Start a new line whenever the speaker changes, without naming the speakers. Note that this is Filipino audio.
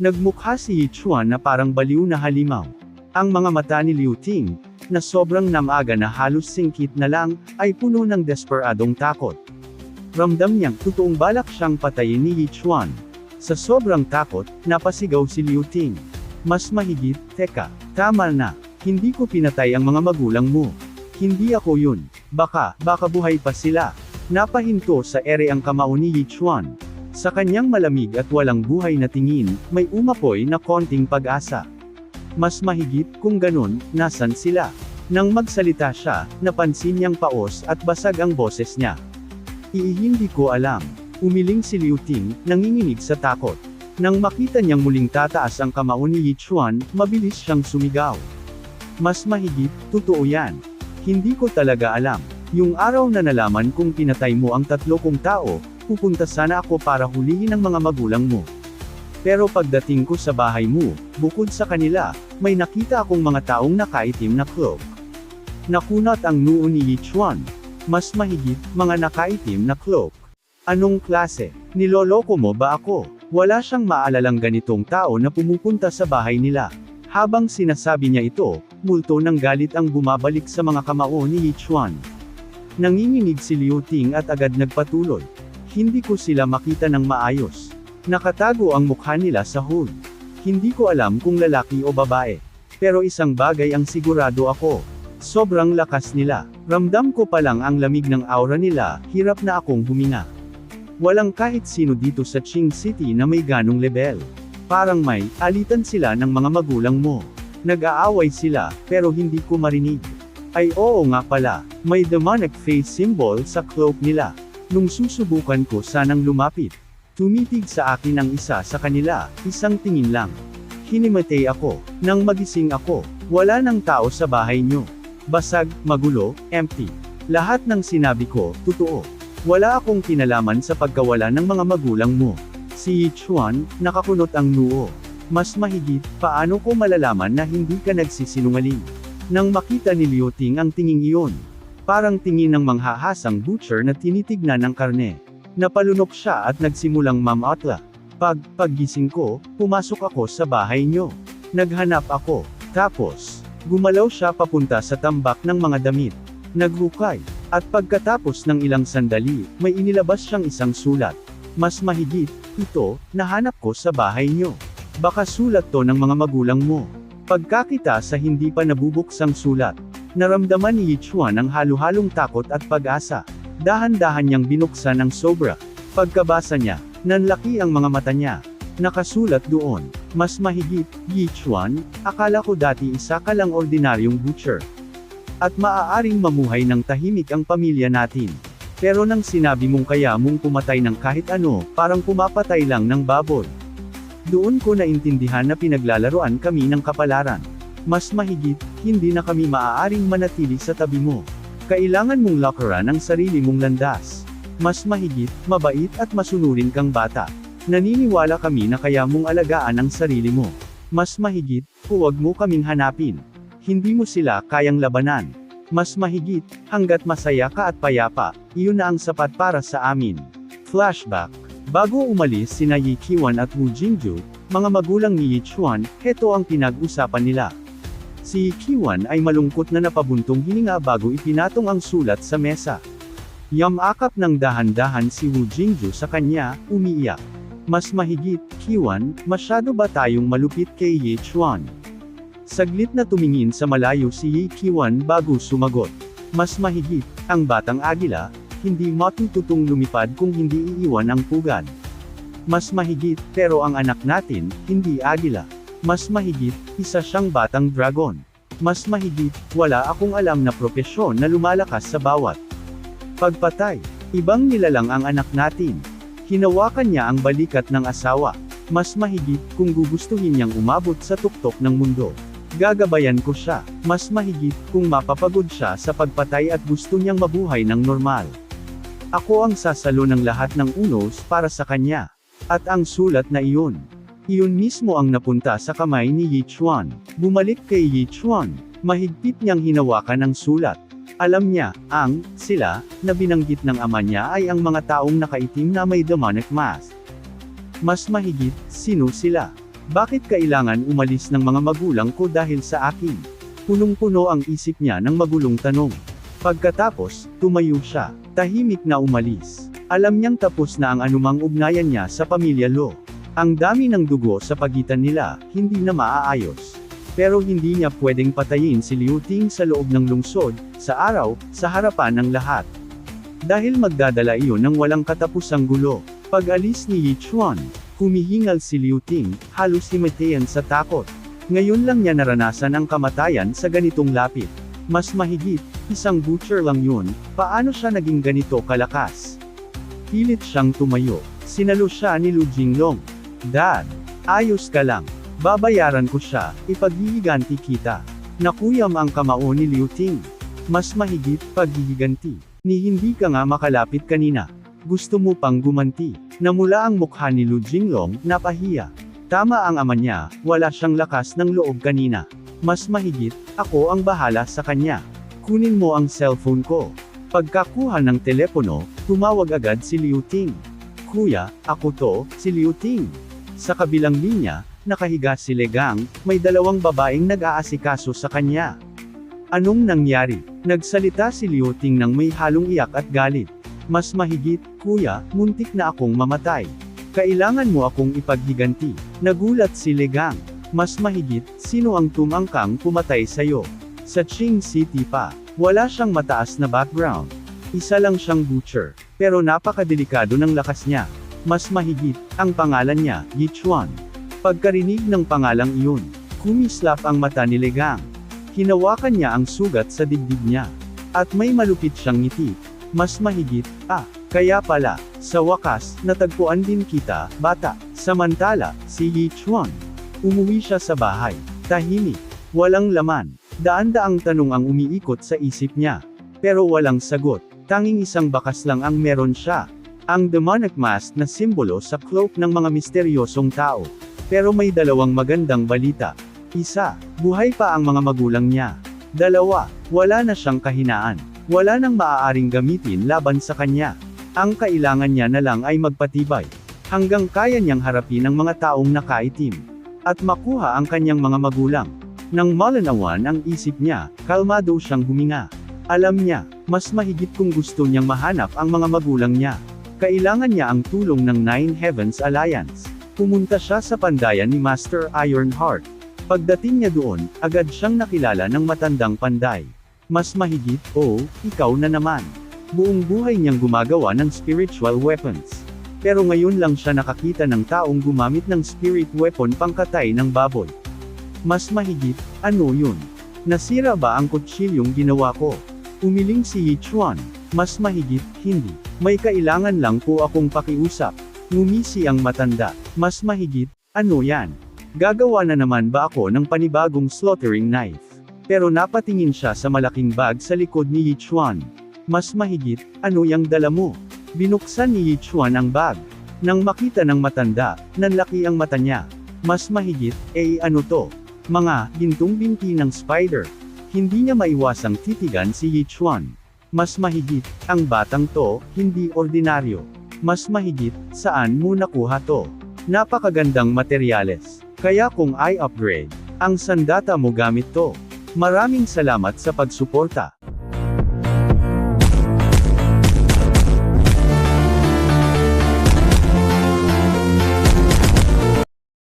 Nagmukha si Yi Chuan na parang baliw na halimaw. Ang mga mata ni Liu Ting, na sobrang namaga na halos singkit na lang, ay puno ng desperadong takot. Ramdam niyang totoong balak siyang patayin ni Yi Chuan. Sa sobrang takot, napasigaw si Liu Ting. Mas mahigit, teka, tama na, hindi ko pinatay ang mga magulang mo. Hindi ako yun. Baka, baka buhay pa sila. Napahinto sa ere ang kamao ni Yi Chuan. Sa kanyang malamig at walang buhay na tingin, may umapoy na konting pag-asa. Mas mahigit kung ganun, nasan sila? Nang magsalita siya, napansin niyang paos at basag ang boses niya. Iihindi ko alam. Umiling si Liu Ting, nanginginig sa takot. Nang makita niyang muling tataas ang kamao ni Yi Chuan, mabilis siyang sumigaw. Mas mahigit, totoo yan. Hindi ko talaga alam. Yung araw na nalaman kong pinatay mo ang tatlo kong tao, pupunta sana ako para hulihin ang mga magulang mo. Pero pagdating ko sa bahay mo, bukod sa kanila, may nakita akong mga taong nakaitim na cloak. Nakunat ang noo ni Yi Chuan. Mas mahigit, mga nakaitim na cloak. Anong klase? Niloloko mo ba ako? Wala siyang maalalang ganitong tao na pumupunta sa bahay nila. Habang sinasabi niya ito, multo ng galit ang bumabalik sa mga kamao ni Yi Chuan. Nanginginig si Liu Ting at agad nagpatuloy. Hindi ko sila makita ng maayos. Nakatago ang mukha nila sa hood. Hindi ko alam kung lalaki o babae. Pero isang bagay ang sigurado ako. Sobrang lakas nila. Ramdam ko pa lang ang lamig ng aura nila, hirap na akong huminga. Walang kahit sino dito sa Qing City na may ganong level. Parang may, alitan sila ng mga magulang mo. Nag-aaway sila, pero hindi ko marinig. Ay oo nga pala, may demonic face symbol sa cloak nila. Nung susubukan ko sanang lumapit, tumitig sa akin ang isa sa kanila, isang tingin lang. Hinimatay ako, nang magising ako, wala nang tao sa bahay nyo. Basag, magulo, empty. Lahat ng sinabi ko, totoo. Wala akong kinalaman sa pagkawala ng mga magulang mo. Si Yi Chuan, nakakunot ang noo. Mas mahigit, paano ko malalaman na hindi ka nagsisinungaling? Nang makita ni Liu Ting ang tinging iyon. Parang tingin ng manghahasang butcher na tinitignan ng karne. Napalunok siya at nagsimulang mamatla. Pag, paggising ko, pumasok ako sa bahay nyo. Naghanap ako. Tapos, gumalaw siya papunta sa tambak ng mga damit. Naghukay. At pagkatapos ng ilang sandali, may inilabas siyang isang sulat. Mas mahigit, ito, nahanap ko sa bahay nyo. Baka sulat to ng mga magulang mo. Pagkakita sa hindi pa nabubuksang sulat, naramdaman ni Yi Chuan ang halo-halong takot at pag-asa. Dahan-dahan niyang binuksan ng sobra. Pagkabasa niya, nanlaki ang mga mata niya. Nakasulat doon, mas mahigit, Yi Chuan, akala ko dati isa ka lang ordinaryong butcher. At maaaring mamuhay ng tahimik ang pamilya natin. Pero nang sinabi mong kaya mong pumatay ng kahit ano, parang pumapatay lang ng baboy. Doon ko naintindihan na pinaglalaroan kami ng kapalaran. Mas mahigit, hindi na kami maaaring manatili sa tabi mo. Kailangan mong lakaran ang sarili mong landas. Mas mahigit, mabait at masunurin kang bata. Naniniwala kami na kaya mong alagaan ang sarili mo. Mas mahigit, huwag mo kaming hanapin. Hindi mo sila kayang labanan. Mas mahigit, hanggat masaya ka at payapa, iyon na ang sapat para sa amin. Flashback. Bago umalis sina Yi Qiwan at Wu Jingju, mga magulang ni Yi Chuan, heto ang pinag-usapan nila. Si Yi Qiwan ay malungkot na napabuntong hininga bago ipinatong ang sulat sa mesa. Yamakap ng dahan-dahan si Wu Jingju sa kanya, umiiyak. Mas mahigit, Qiwan, masyado ba tayong malupit kay Yi Chuan? Saglit na tumingin sa malayo si Yi Qiwan bago sumagot. Mas mahigit, ang batang agila, hindi matututong lumipad kung hindi iiwan ang pugad. Mas mahigit, pero ang anak natin, hindi agila. Mas mahigit, isa siyang batang dragon. Mas mahigit, wala akong alam na propesyon na lumalakas sa bawat pagpatay. Ibang nilalang ang anak natin. Hinawakan niya ang balikat ng asawa. Mas mahigit, kung gugustuhin niyang umabot sa tuktok ng mundo. Gagabayan ko siya, mas mahigit, kung mapapagod siya sa pagpatay at gusto niyang mabuhay ng normal. Ako ang sasalo ng lahat ng unos para sa kanya. At ang sulat na iyon. Iyon mismo ang napunta sa kamay ni Yi Chuan. Bumalik kay Yi Chuan. Mahigpit niyang hinawakan ang sulat. Alam niya, ang, sila, na binanggit ng ama niya ay ang mga taong nakaitim na may demonic mask. Mas mahigit, sino sila? Bakit kailangan umalis ng mga magulang ko dahil sa akin? Punong-puno ang isip niya ng magulong tanong. Pagkatapos, tumayo siya. Tahimik na umalis. Alam niyang tapos na ang anumang ugnayan niya sa pamilya Lo. Ang dami ng dugo sa pagitan nila, hindi na maaayos. Pero hindi niya pwedeng patayin si Liu Ting sa loob ng lungsod, sa araw, sa harapan ng lahat. Dahil magdadala iyon ng walang katapusang gulo. Pag-alis ni Yi Chuan, humihingal si Liu Ting, halos himatayan sa takot. Ngayon lang niya naranasan ang kamatayan sa ganitong lapit. Mas mahigit, isang butcher lang yun, paano siya naging ganito kalakas? Pilit siyang tumayo. Sinalo siya ni Lu Jinglong. Dad, ayos ka lang. Babayaran ko siya, ipaghihiganti kita. Nakuyam ang kamao ni Liu Ting. Mas mahigit, paghihiganti. Ni hindi ka nga makalapit kanina. Gusto mo pang gumanti. Namula ang mukha ni Lu Jinglong, napahiya. Tama ang ama niya, wala siyang lakas ng loob kanina. Mas mahigit, ako ang bahala sa kanya. Kunin mo ang cellphone ko. Pagkakuha ng telepono, tumawag agad si Liu Ting. Kuya, ako to, si Liu Ting. Sa kabilang linya, nakahiga si Legang, may dalawang babaeng nag-aasikaso sa kanya. Anong nangyari? Nagsalita si Liu Ting ng may halong iyak at galit. Mas mahigit, kuya, muntik na akong mamatay. Kailangan mo akong ipaghiganti. Nagulat si Legang. Mas mahigit, sino ang tumangkang pumatay sa'yo? Sa Qing City pa, wala siyang mataas na background. Isa lang siyang butcher, pero napakadelikado ng lakas niya. Mas mahigit, ang pangalan niya, Yi Chuan. Pagkarinig ng pangalang iyon, kumislap ang mata ni Legang. Hinawakan niya ang sugat sa dibdib niya. At may malupit siyang ngiti. Mas mahigit, ah, kaya pala, sa wakas, natagpuan din kita, bata. Samantala, si Yi Chuan. Umuwi siya sa bahay. Tahimik. Walang laman. Daan-daang tanong ang umiikot sa isip niya. Pero walang sagot. Tanging isang bakas lang ang meron siya. Ang demonic mask na simbolo sa cloak ng mga misteryosong tao. Pero may dalawang magandang balita. Isa, buhay pa ang mga magulang niya. Dalawa, wala na siyang kahinaan. Wala nang maaaring gamitin laban sa kanya. Ang kailangan niya na lang ay magpatibay. Hanggang kaya niyang harapin ang mga taong nakaitim. At makuha ang kanyang mga magulang. Nang malanawan ang isip niya, kalmado siyang huminga. Alam niya, mas mahigit kung gusto niyang mahanap ang mga magulang niya. Kailangan niya ang tulong ng Nine Heavens Alliance. Pumunta siya sa pandayan ni Master Ironheart. Pagdating niya doon, agad siyang nakilala ng matandang panday. Mas mahigit, oh, ikaw na naman. Buong buhay niyang gumagawa ng spiritual weapons. Pero ngayon lang siya nakakita ng taong gumamit ng spirit weapon pangkatay ng baboy. Mas mahigit, ano yun? Nasira ba ang kutsilyong ginawa ko? Umiling si Yi Chuan. Mas mahigit, hindi. May kailangan lang po akong pakiusap. Ngumisi ang matanda. Mas mahigit, ano yan? Gagawa na naman ba ako ng panibagong slaughtering knife? Pero napatingin siya sa malaking bag sa likod ni Yi Chuan. Mas mahigit, ano yang dala mo? Binuksan ni Yi Chuan ang bag. Nang makita ng matanda, nanlaki ang mata niya. Mas mahigit, eh ano to? Mga, gintong binti ng spider. Hindi niya maiwasang titigan si Yi Chuan. Mas mahigit, ang batang to, hindi ordinaryo. Mas mahigit, saan mo nakuha to? Napakagandang materyales. Kaya kung I upgrade, ang sandata mo gamit to. Maraming salamat sa pagsuporta.